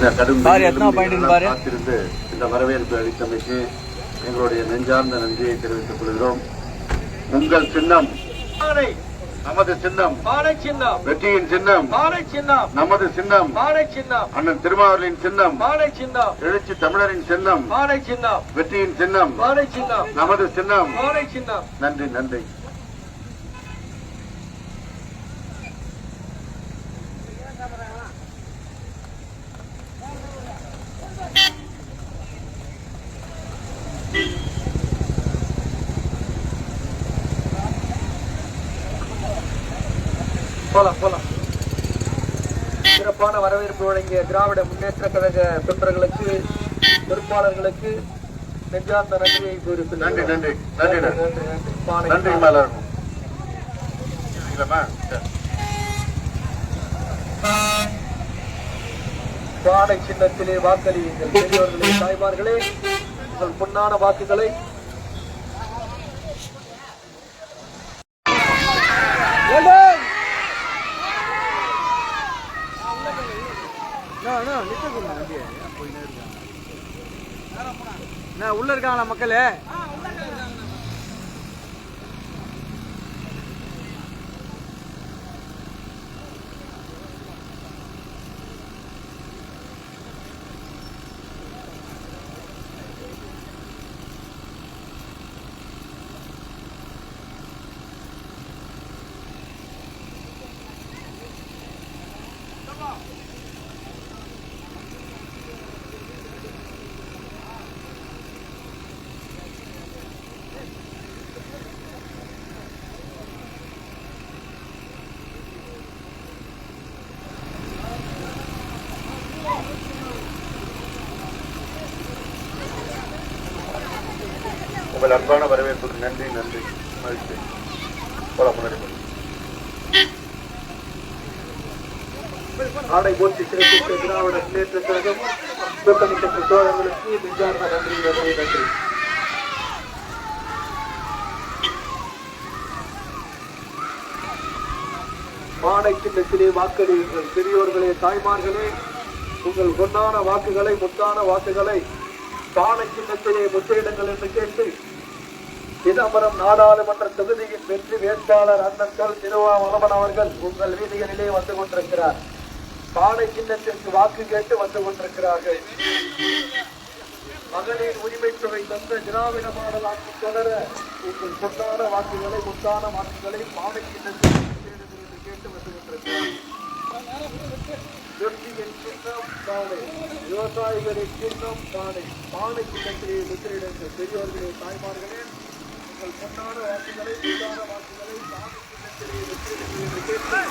இந்த கடும். காத்திருந்து இந்த வரவேற்பு அளித்தமைக்கு எங்களுடைய நெஞ்சார்ந்த நன்றியை தெரிவித்துக் கொள்கிறோம். உங்கள் சின்னம் நமது சின்னம் பானை சின்னம். வெற்றியின் சின்னம் பானை சின்னம். நமது சின்னம் பானை சின்னம். அண்ணன் திருமாவளின் சின்னம் பானை சின்னம். எழுச்சி தமிழரின் சின்னம் பானை சின்னம். வெற்றியின் சின்னம் பானை சின்னம். நமது சின்னம். பானை சின்னம். நன்றி நன்றி. வழங்கிய திராவிட முன்னேற்ற கழக தொண்டர்களுக்கு பொறுப்பாளர்களுக்கு நெஞ்சார்ந்த நன்றியை கூறி நன்றி நன்றி நன்றி நன்றி. நன்றி மலர் சின்னத்திலே வாக்களியுங்கள். பெரியவர்களே தாய்மார்களே உங்கள் பொன்னான வாக்குகளை உள்ள இருக்காங்களா மக்களே? உங்கள் அன்பான வரவேற்புக்கு நன்றி நன்றி. மகிழ்ச்சி. போல முன்னாடி ஆடை போட்டி சிறப்பித்த திராவிட முன்னேற்ற கழகம் கூட்டணி கட்சி தோழர்களுக்கு நன்றி நன்றி நன்றி. மாடை சின்னத்திலே வாக்களியுங்கள். பெரியோர்களே தாய்மார்களே உங்கள் பொன்னான வாக்குகளை முத்தான வாக்குகளை பானை சின்னத்திலே முத்தையிடுங்கள் என்று கேட்டு சிதம்பரம் நாடாளுமன்ற தொகுதியின் வெற்றி வேட்பாளர் அண்ணன் சொல் திருவாமலமன் அவர்கள் உங்கள் வீதிகளிலே வந்து கொண்டிருக்கிறார். பானை சின்னத்திற்கு வாக்கு கேட்டு வந்து கொண்டிருக்கிறார்கள். மகளிர் உரிமை தொகை தந்த திராவிட மாடல் ஆட்சி தொடர உங்கள் பொன்னான வாக்குகளை முத்தான வாக்குகளை பானை சின்னத்திற்கு என்று கேட்டு வந்து கொண்டிருக்கிறார். வெற்றியின் சின்னம் பானை விவசாயிகளின் சின்னம் பானை பானை சின்னத்திலே முத்திரையிடுங்கள் பெரியோர்களே தாய்மார்களே உங்கள் பொன்னான வாக்குகளை முத்தான வாக்குகளை பானை சின்னத்திலே முத்திரையிடுங்கள்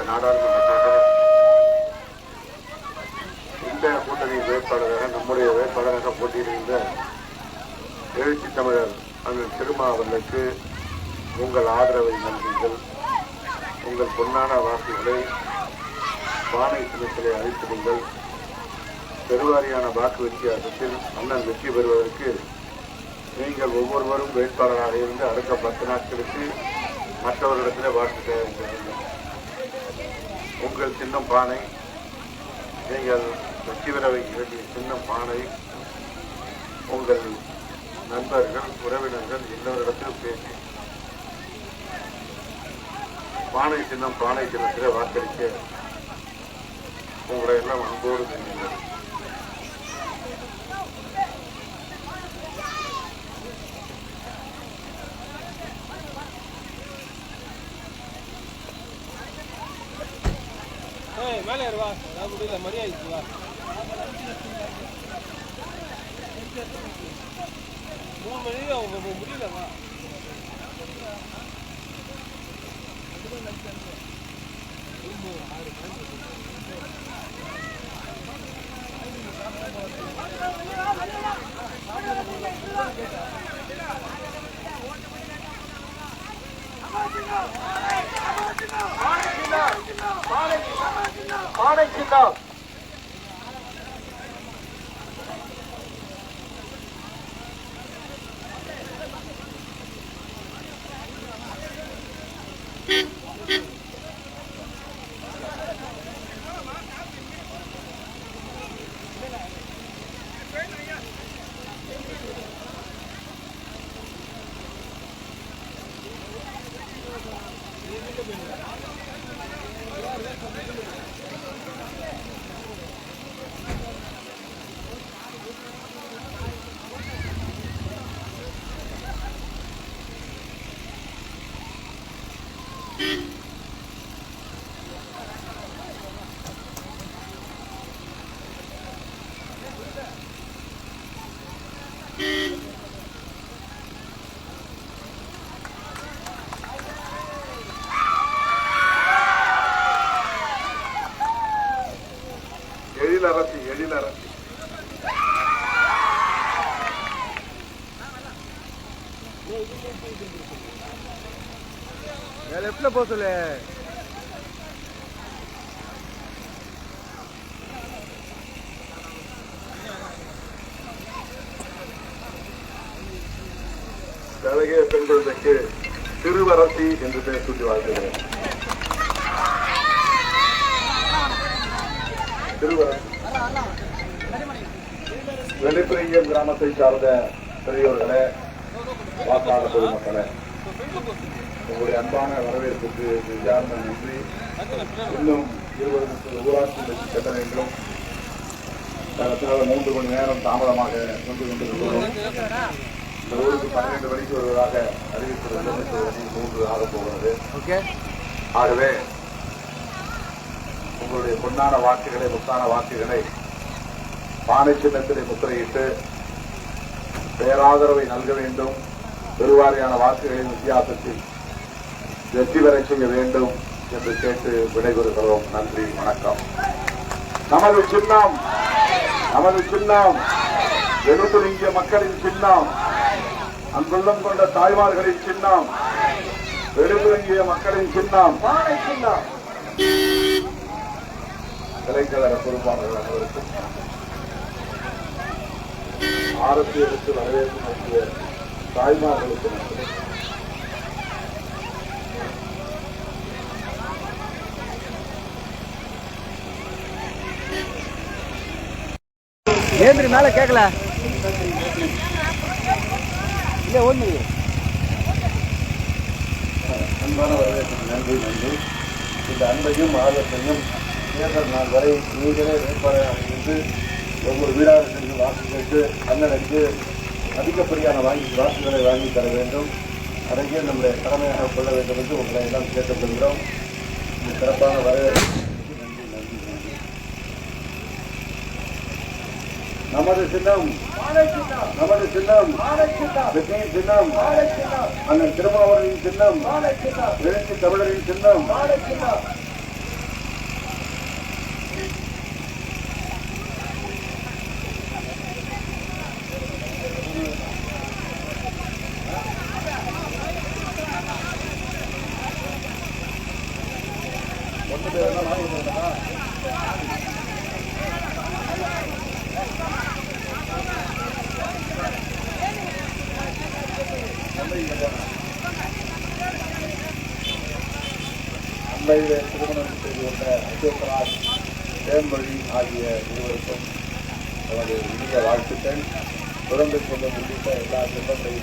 நடைபெற நாடாளுமன்ற தேர்தலில் இந்த கூட்டணி வேட்பாளராக நம்முடைய வேட்பாளராக போட்டியிடுகின்ற எழுச்சி தமிழர் அண்ணன் திருமாவர்களுக்கு உங்கள் ஆதரவை நல்குங்கள். உங்கள் பொன்னான வாக்குகளை பானை சின்னத்திலே அளித்திடுங்கள் பெருவாரியான வாக்கு வித்தியாசத்தில் அண்ணன் வெற்றி பெறுவதற்கு நீங்கள் ஒவ்வொருவரும் வேட்பாளராக இருந்து அடுத்த பத்து நாட்களுக்கு மற்றவர்களிடத்தில் வாக்கு சேகரிக்க உங்கள் சின்னம் பானை. நீங்கள் வெற்றி பெற வைக்க வேண்டிய சின்னம் பானை. உங்கள் நண்பர்கள் உறவினர்கள் எல்லோரிடத்திலும் பேசி பானை சின்னம் பானை சின்னத்தில் வாக்களிக்க உங்களை எல்லாம் அன்போடு செய்யுங்கள் மேலே ஏறு வா அதான் முடியல மரியாதைக்கு வா மூணு மணி அவங்க முடியல போக சொல்லு. அழகிய பெண் குழந்தைக்கு திருவரசி என்று பெயர் சூட்டி வாழ்கிறேன் திருவரசி. வெளிப்பிரியம் கிராமத்தை சார்ந்த பெரியோர்களே வாக்காளர் பொதுமக்களே உங்களுடைய அன்பான வரவேற்புக்கு நெஞ்சார்ந்த நன்றி. இன்னும் இருபது முப்பது ஊராட்சி கட்ட வேண்டும் அதற்காக மூன்று மணி நேரம் தாமதமாக கொண்டு கொண்டிருக்கிறோம். இந்த ஊருக்கு பன்னிரண்டு மணிக்கு வருவதாக அறிவித்துள்ளது மணி மூன்று ஆக போகிறது. ஓகே. ஆகவே உங்களுடைய பொன்னான வாக்குகளை முத்தான வாக்குகளை பானை சின்னத்திலே முத்திரையிட்டு பேராதரவை நல்க வேண்டும். பெருவாரியான வாக்குகளின் வித்தியாசத்தில் வெற்றி பெற செய்ய வேண்டும் என்று கேட்டு விடைபெறுகிறோம். நன்றி வணக்கம். நமது சின்னம் நமது சின்னம் எழுத்துலிங்கிய மக்களின் சின்னம் அன்புள்ளம் கொண்ட தாய்மார்களின் சின்னம் வெளிவிளங்கிய மக்களின் சின்னம். சின்னம். இலைக்கழக பொறுப்பாளர்கள் அனைவருக்கும் ஆரத்தி எடுத்து வரவேற்பு நடத்திய தாய்மார்களுக்கு நன்றி. ஏந்திரி மேலே கேட்கல இல்லை ஒன்று அன்பான வரவேற்புக்கு நன்றி நன்றி. இந்த அன்பையும் ஆர்வத்தையும் தேர்தல் நாள் வரை நீங்களே வேட்பாளராக இருந்து ஒவ்வொரு வீடாக சென்று வாக்கு கேட்டு அண்ணனுக்கு அதிகப்படியான வாங்கி வாக்குகளை வாங்கி தர வேண்டும். அதையே நம்முடைய கடமையாக கொள்ள வேண்டும் என்று உங்களை எல்லாம் கேட்டுக்கொள்கிறோம். இந்த சிறப்பான வரவேற்பு நன்றி நன்றி நன்றி நமது சின்னம் நமது சின்னம் வெற்றியின் சின்னம் அண்ணன் திருமாவளரின் சின்னம் எழுச்சி தமிழரின் சின்னம்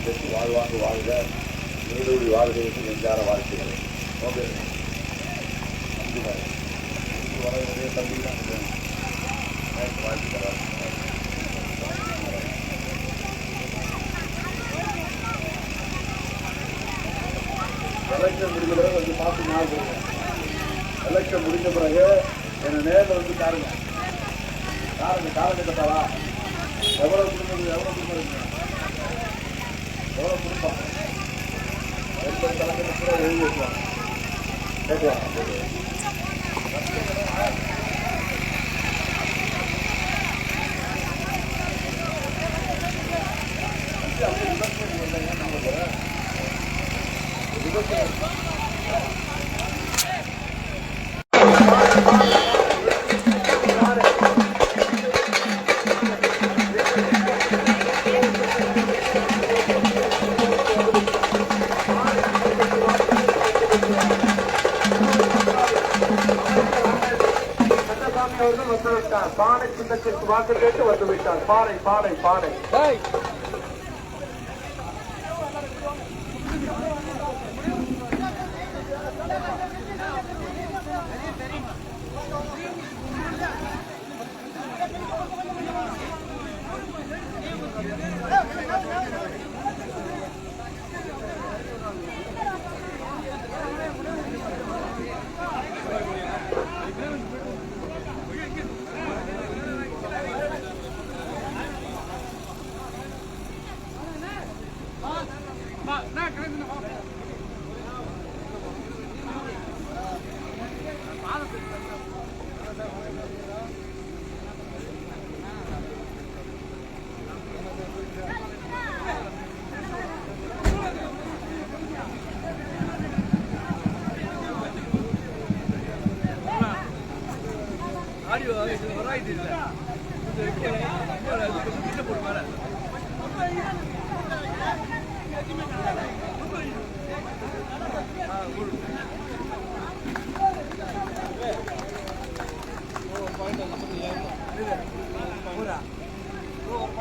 பெற்று வாழ்வாங்கு வாழ்க. நீடூடி வாழ்க என்று நெஞ்சார வாழ்த்துகிறேன் ஓகே. நன்றி பாய் வர ஒரே தம்பி தான் வாழ்த்துக்கிறார் எலெக்ஷன் முடிஞ்ச பிறகு கொஞ்சம் பார்த்து ஞாபகம் எலெக்ஷன் முடிஞ்ச பிறகு என்னை நேரில் வந்து பாருங்க. யாருங்க காலகட்டத்தாளா எவ்வளோ குடும்பம் எவ்வளவு குடும்பம் இருக்கு எவ்வளவு குடும்பம் எண்பது தலைமுறை எழுதி வச்சுவாங்க கேட்கலாம் கந்தசாமி வாக்கு கேட்டு வந்துவிட்டார் பானை பானை பானை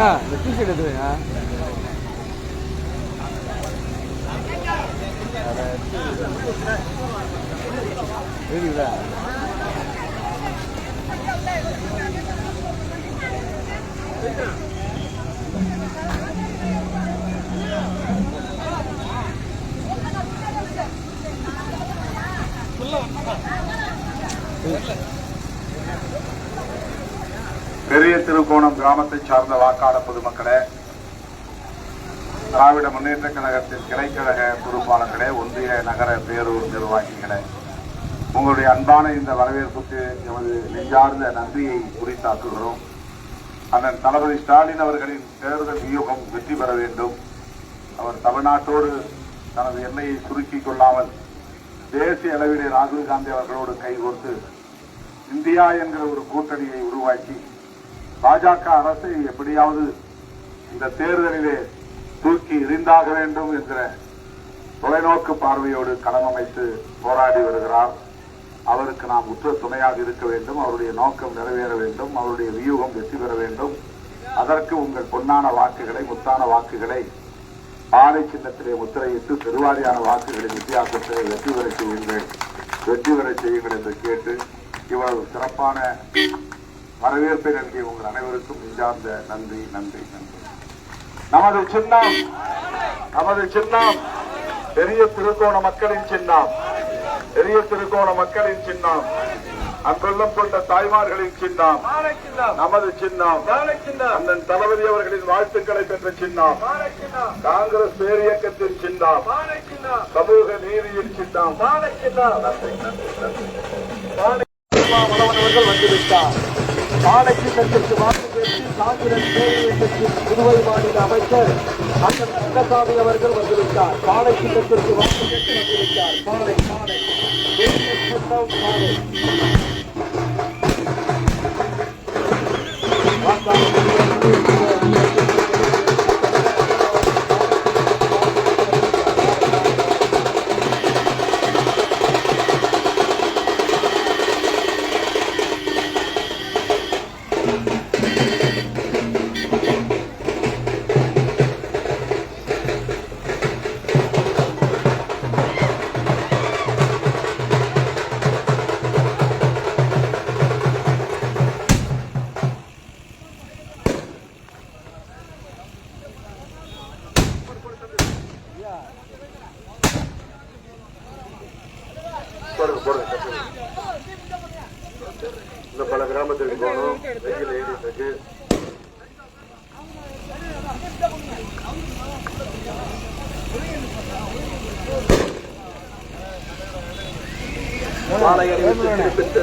அண்ணா இந்த டிஷர்ட் எடுத்துருங்க இருக்குதா பெரிய திருக்கோணம் கிராமத்தை சார்ந்த வாக்காளர் பொதுமக்களே திராவிட முன்னேற்ற கழகத்தின் கிளைக்கழக பொறுப்பாளர்களே ஒன்றிய நகர பேரூர் நிர்வாகிகளே உங்களுடைய அன்பான இந்த வரவேற்புக்கு எமது நெஞ்சார்ந்த நன்றியை குறித்தாக்குகிறோம் அண்ணன் தளபதி ஸ்டாலின் அவர்களின் தேர்தல் வியூகம் வெற்றி பெற வேண்டும். அவர் தமிழ்நாட்டோடு தனது எல்லையை சுருக்கிக் கொள்ளாமல் தேசிய அளவிலே ராகுல் காந்தி அவர்களோடு கைகோர்த்து இந்தியா என்கிற ஒரு கூட்டணியை உருவாக்கி பாஜக அரசை எப்படியாவது இந்த தேர்தலிலே தூக்கி எறிந்தாக வேண்டும் என்கிற தொலைநோக்கு பார்வையோடு களமமைத்து போராடி வருகிறார். அவருக்கு நாம் உற்ற துணையாக இருக்க வேண்டும் அவருடைய நோக்கம் நிறைவேற வேண்டும் அவருடைய வியூகம் வெற்றி பெற வேண்டும். அதற்கு உங்கள் பொன்னான வாக்குகளை முத்தான வாக்குகளை பாலை சின்னத்திலே முத்திரையிட்டு பெருவாரியான வாக்குகளின் வித்தியாசத்தை வெற்றி பெற செய்யுங்கள். வெற்றி பெற செய்யுங்கள் என்று கேட்டு இவ்வளவு சிறப்பான வரவேற்பை நல்கிய உங்கள் அனைவருக்கும் நெஞ்சார்ந்த நன்றி நன்றி நன்றி நமது சின்னம் நமது சின்னம் பெரிய திருக்கோண மக்களின் சின்னம் பெரிய திருக்கோண மக்களின் சின்னம் அன்பெல்லாம் கொண்ட தாய்மார்களின் சின்னம் நமது சின்னம் அண்ணன் தளபதி அவர்களின் வாழ்த்துக்களை பெற்ற சின்னம் காங்கிரஸ் பேரியக்கத்தின் சின்னம் சமூக நீதியின் சின்னம். மலவனவர்கள் வந்துவிட்டார் பாலை வாக்கு காங்கிரஸ் பேரியக்கத்தின் புதுவை மாநில அமைச்சர் அண்ணன் ரங்கசாமி அவர்கள் வந்துவிட்டார். பாலை சின்னத்திற்கு வாக்கு கேட்டு வந்துவிட்டார். பாலை பாலை பாலை மாலை அணிவித்து சிறப்பித்த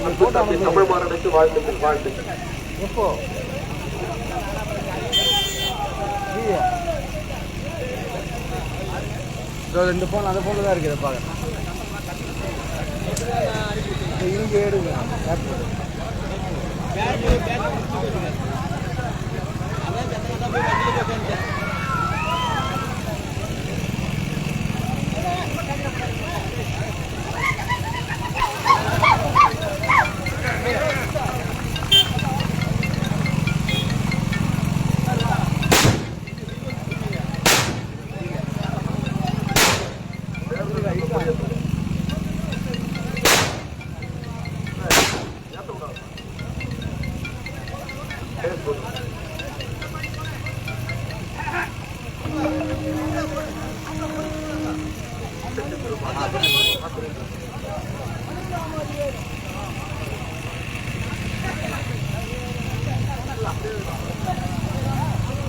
அன்பு தம்பி தமிழ் மாநிலத்து வாழ்த்துக்கள் வாழ்த்துக்கள். எப்போ ரெண்டு ஃபோன் அந்த ஃபோனில் தான் இருக்குது பார்க்க இங்கே எடுங்க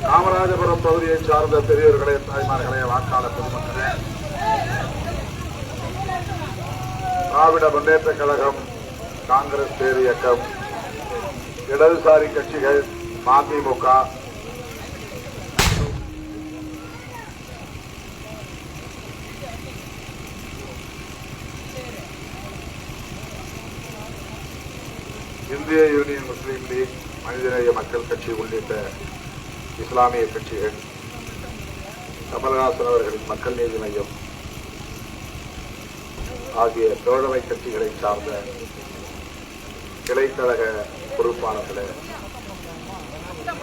காமராஜபுரம் பகுதியை சார்ந்த பெரியவர்களே தாய்மார்களே வாக்காளர் பொதுமக்களே. திராவிட முன்னேற்ற கழகம் காங்கிரஸ் பேரியக்கம் இடதுசாரி கட்சிகள் மதிமுக. இந்திய யூனியன் முஸ்லீம் லீக் மனிதநேய மக்கள் கட்சி உள்ளிட்ட இஸ்லாமிய கட்சிகள் கமல்ஹாசன் அவர்களின் மக்கள் நீதி மையம் ஆகிய தோழமை கட்சிகளை சார்ந்த கிளைக்கழக பொறுப்பாளர்களே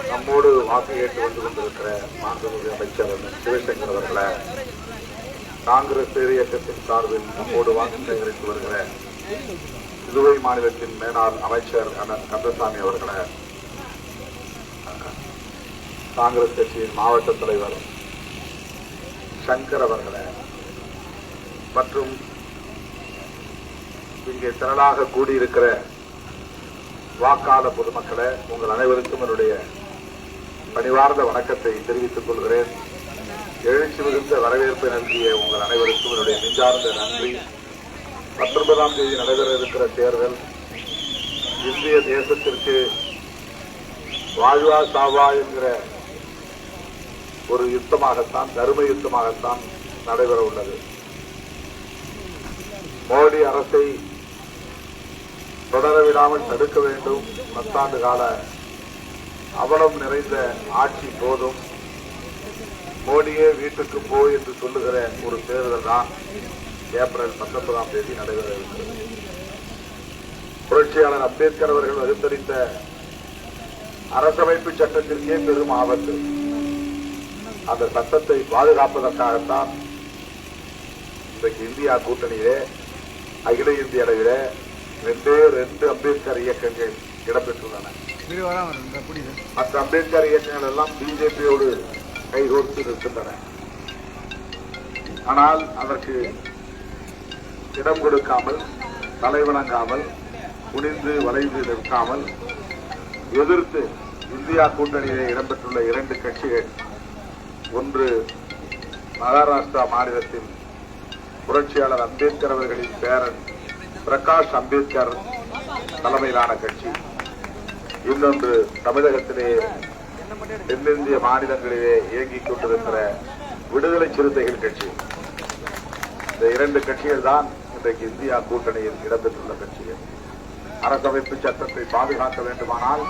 நம்மோடு வாக்கு கேட்டு வந்து கொண்டிருக்கிற மாண்புமிகு அமைச்சர் சிவசங்கர் அவர்களை காங்கிரஸ் பேர் இயக்கத்தின் சார்பில் நம்மோடு வாக்கு சேகரித்து வருகிற புதுவை மாநிலத்தின் மேலாள் அமைச்சர் அண்ணன் கந்தசாமி அவர்களை காங்கிரஸ் கட்சியின் மாவட்ட தலைவர் சங்கர் அவர்களை மற்றும் இங்கே திரளாக கூடியிருக்கிற வாக்காள பொதுமக்களை உங்கள் அனைவருக்கும் என்னுடைய பணிவார்ந்த வணக்கத்தை தெரிவித்துக் கொள்கிறேன். எழுச்சி மிகுந்த வரவேற்பை நல்கிய உங்கள் அனைவருக்கும் என்னுடைய நெஞ்சார்ந்த நன்றி. பத்தொன்பதாம் தேதி நடைபெற இருக்கிற தேர்தல் இந்திய தேசத்திற்கு வாழ்வா சாவா என்கிற ஒரு யுத்தமாகத்தான் தர்ம யுத்தமாகத்தான் நடைபெற உள்ளது. மோடி அரசை தொடர விடாமல் தடுக்க வேண்டும். பத்தாண்டு கால அவலம் நிறைந்த ஆட்சி போதும். மோடியே வீட்டுக்கு போ என்று சொல்லுகிற ஒரு தேர்தல் தான் ஏப்ரல் பத்தொன்பதாம் தேதி நடைபெற இருக்கிறது. புரட்சியாளர் அம்பேத்கர் அவர்கள் வகுத்தளித்த அரசமைப்பு சட்டத்திற்கே பெரும் ஆபத்து? அந்த சட்டத்தை பாதுகாப்பதற்காகத்தான் இன்றைக்கு இந்தியா கூட்டணியிலே அகில இந்திய அளவிலே ரெண்டே ரெண்டு அம்பேத்கர் இயக்கங்கள் இடம்பெற்றுள்ளன. மற்ற அம்பேத்கர் இயக்கங்கள் எல்லாம் பிஜேபியோடு கைகோர்த்து நிற்கின்றன. ஆனால் அதற்கு இடம் கொடுக்காமல் தலைவணங்காமல் குனிந்து வளைந்து நிற்காமல் எதிர்த்து இந்தியா கூட்டணியிலே இடம்பெற்றுள்ள இரண்டு கட்சிகள் ஒன்று மகாராஷ்டிரா மாநிலத்தில் புரட்சியாளர் அம்பேத்கர் அவர்களின் பேரன் பிரகாஷ் அம்பேத்கர் தலைமையிலான கட்சி. இன்னொன்று தமிழகத்திலே தென்னிந்திய மாநிலங்களிலே இயங்கிக் கொண்டிருக்கிற விடுதலை சிறுத்தைகள் கட்சி. இந்த இரண்டு கட்சிகள் தான் இன்றைக்கு இந்தியா கூட்டணியில் இடம்பெற்றுள்ள கட்சிகள் அரசமைப்பு சட்டத்தை பாதுகாக்க வேண்டுமானால்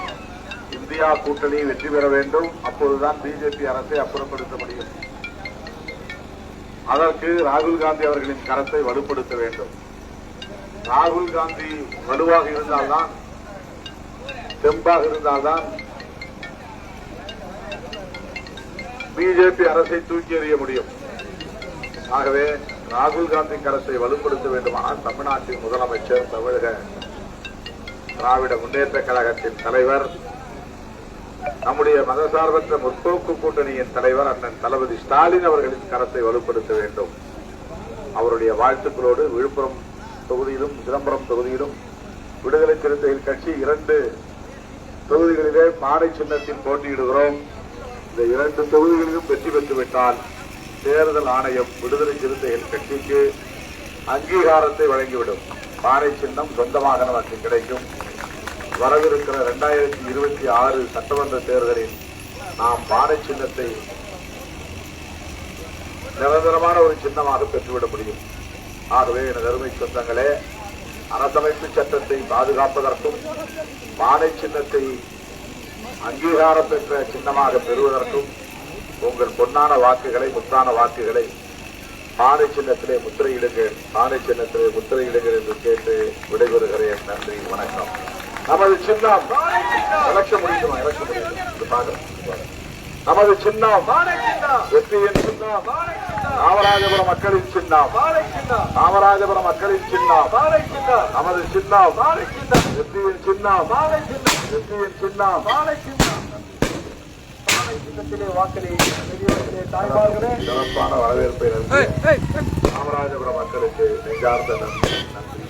இந்தியா கூட்டணி வெற்றி பெற வேண்டும். அப்போதுதான் பிஜேபி அரசை அப்புறப்படுத்த முடியும். அதற்கு ராகுல் காந்தி அவர்களின் கரத்தை வலுப்படுத்த வேண்டும். ராகுல் காந்தி வலுவாக இருந்தால்தான் தெம்பாக இருந்தால்தான் பிஜேபி அரசை தூக்கி எறிய முடியும். ஆகவே ராகுல் காந்தி கரத்தை வலுப்படுத்த வேண்டுமானால் தமிழ்நாட்டின் முதலமைச்சர் தமிழக திராவிட முன்னேற்ற கழகத்தின் தலைவர் நம்முடைய மதசார்பற்ற முற்போக்கு கூட்டணியின் தலைவர் அண்ணன் தளபதி ஸ்டாலின் அவர்களின் கரத்தை வலுப்படுத்த வேண்டும். அவருடைய வாழ்த்துக்களோடு விழுப்புரம் தொகுதியிலும் சிதம்பரம் தொகுதியிலும் விடுதலை சிறுத்தைகள் கட்சி இரண்டு தொகுதிகளிலே மாலை சின்னத்தில் போட்டியிடுகிறோம். இந்த இரண்டு தொகுதிகளிலும் வெற்றி பெற்றுவிட்டால் தேர்தல் ஆணையம் விடுதலை சிறுத்தைகள் கட்சிக்கு அங்கீகாரத்தை வழங்கிவிடும். பானை சின்னம் சொந்தமாக நமக்கு கிடைக்கும். வரவிருக்கிற இரண்டாயிரத்தி இருபத்தி ஆறு சட்டமன்ற தேர்தலில் நாம் பானை சின்னத்தை நிரந்தரமான ஒரு சின்னமாக பெற்றுவிட முடியும். ஆகவே எனது அருமை சொந்தங்களே அரசமைப்பு சட்டத்தை பாதுகாப்பதற்கும் பானை சின்னத்தை அங்கீகாரம் பெற்ற சின்னமாக பெறுவதற்கும் உங்கள் பொன்னான வாக்குகளை முத்தான வாக்குகளை பானை சின்னத்திலே முத்திரையிடுங்கள். பானை சின்னத்திலே முத்திரையிடுங்கள் என்று கேட்டு விடைபெறுகிறேன். நன்றி வணக்கம். நமது சின்னம் எலக்ஷன் முடியுமா எலக்ஷன் முடியும் நமது சின்னம் வெற்றியின் சின்னம். காமராஜபுரம் மக்களின் சின்னம். காமராஜபுரம் மக்களின் சின்னம். நமது சின்னம். வெற்றியின் சின்னம். வெற்றியின் சின்னம். சிறப்பான வரவேற்பை நல்கி காமராஜபுரம் மக்களுக்கு நெஞ்சார்ந்த நன்றி நன்றி.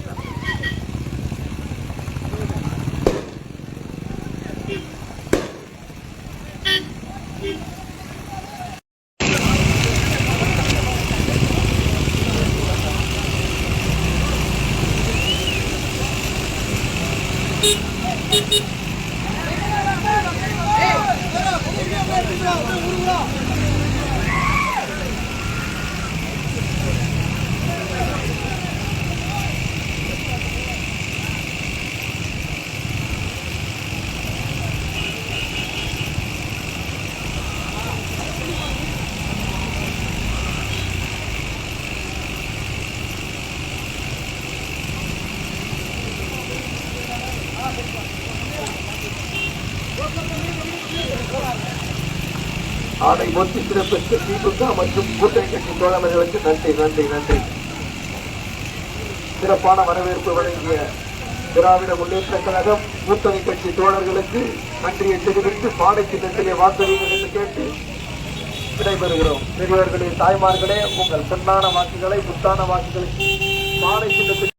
நன்றி ஆடை ஒத்தி சிறப்பிற்கு திமுக மற்றும் கூட்டணி கட்சி தோழமைகளுக்கு நன்றி நன்றி நன்றி. சிறப்பான வரவேற்பு வழங்கிய திராவிட முன்னேற்ற கழகம் கூட்டணி கட்சி தோழர்களுக்கு நன்றியை தெரிவித்து பாடைக்கு சின்னத்திலே வாக்களிங்கள் என்று கேட்டு விடைபெறுகிறோம். பெரியவர்களே தாய்மார்களே உங்கள் பொன்னான வாக்குகளை முத்தான வாக்குகளை பாடை சின்னத்தில்